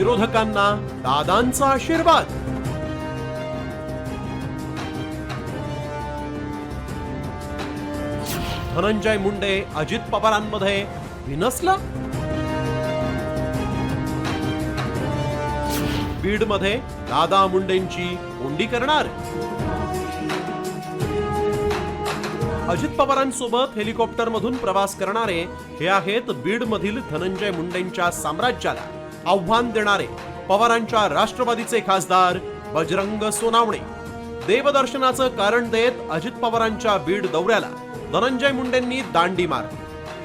विरोधकांना दादांचा आशीर्वाद. धनंजय मुंडे अजित पवारांमध्ये विनसलं? बीडमध्ये दादा मुंडेंची कोंडी करणार? अजित पवारांसोबत हेलिकॉप्टरमधून प्रवास करणारे हे आहेत बीडमधील धनंजय मुंडेंच्या साम्राज्याला. आव्हान देणारे पवारांच्या राष्ट्रवादीचे खासदार बजरंग सोनावणे. देवदर्शनाचं कारण देत अजित पवारांच्या बीड दौऱ्याला धनंजय मुंडेंनी दांडी मारली.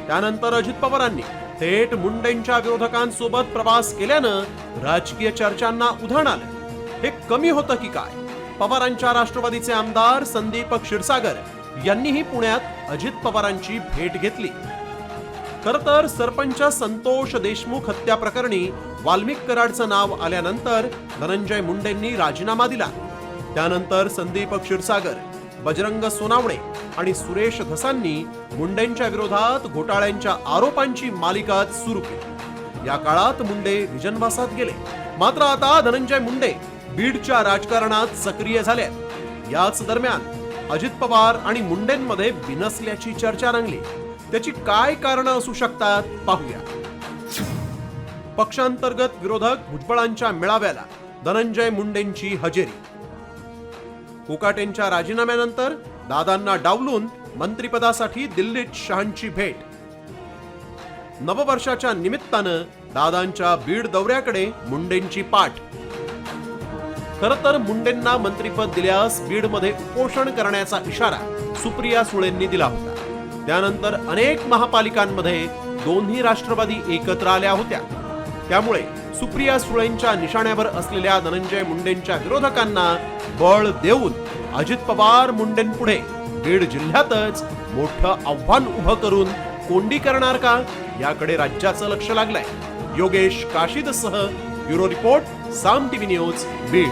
त्यानंतर अजित पवारांनी थेट मुंडेंच्या विरोधकांसोबत प्रवास केल्यानं राजकीय चर्चांना उधाण आलं. हे कमी होतं की काय? पवारांच्या राष्ट्रवादीचे आमदार संदीप क्षीरसागर यांनीही पुण्यात अजित पवारांची भेट घेतली. खर तर सरपंच संतोष देशमुख हत्या प्रकरणी वाल्मिक कराडचं नाव आल्यानंतर धनंजय मुंडेंनी राजीनामा दिला. त्यानंतर संदीप क्षीरसागर बजरंग सोनावणे आणि सुरेश धसांनी मुंडेंच्या विरोधात घोटाळ्यांच्या आरोपांची मालिका सुरू केली. या काळात मुंडे विजनवासात गेले. मात्र आता धनंजय मुंडे बीडच्या राजकारणात सक्रिय झाले याच दरम्यान अजित पवार आणि मुंडेंमध्ये बिनसल्याची चर्चा रंगली. त्याची काय कारणं असू शकतात पाहूया. पक्षांतर्गत विरोधक भुजबळांच्या मेळाव्याला धनंजय मुंडेंची हजेरी. कोकाटेंच्या राजीनाम्यानंतर दादांना डावलून मंत्रिपदासाठी दिल्लीत शहांची भेट. नववर्षाच्या निमित्तानं दादांच्या बीड दौऱ्याकडे मुंडेंची पाठ. खर तर मुंडेंना मंत्रिपद दिल्यास बीडमध्ये उपोषण करण्याचा इशारा सुप्रिया सुळेंनी दिला होता. त्यानंतर अनेक महापालिकांमध्ये दोन्ही राष्ट्रवादी एकत्र आल्या होत्या. त्यामुळे सुप्रिया सुळेंच्या निशाण्यावर असलेल्या धनंजय मुंडेंच्या विरोधकांना बळ देऊन अजित पवार मुंडेंपुढे बीड जिल्ह्यातच मोठं आव्हान उभं करून कोंडी करणार का याकडे राज्याचं लक्ष लागलंय. Yogesh काशीदसह bureau report Saam TV news Beed.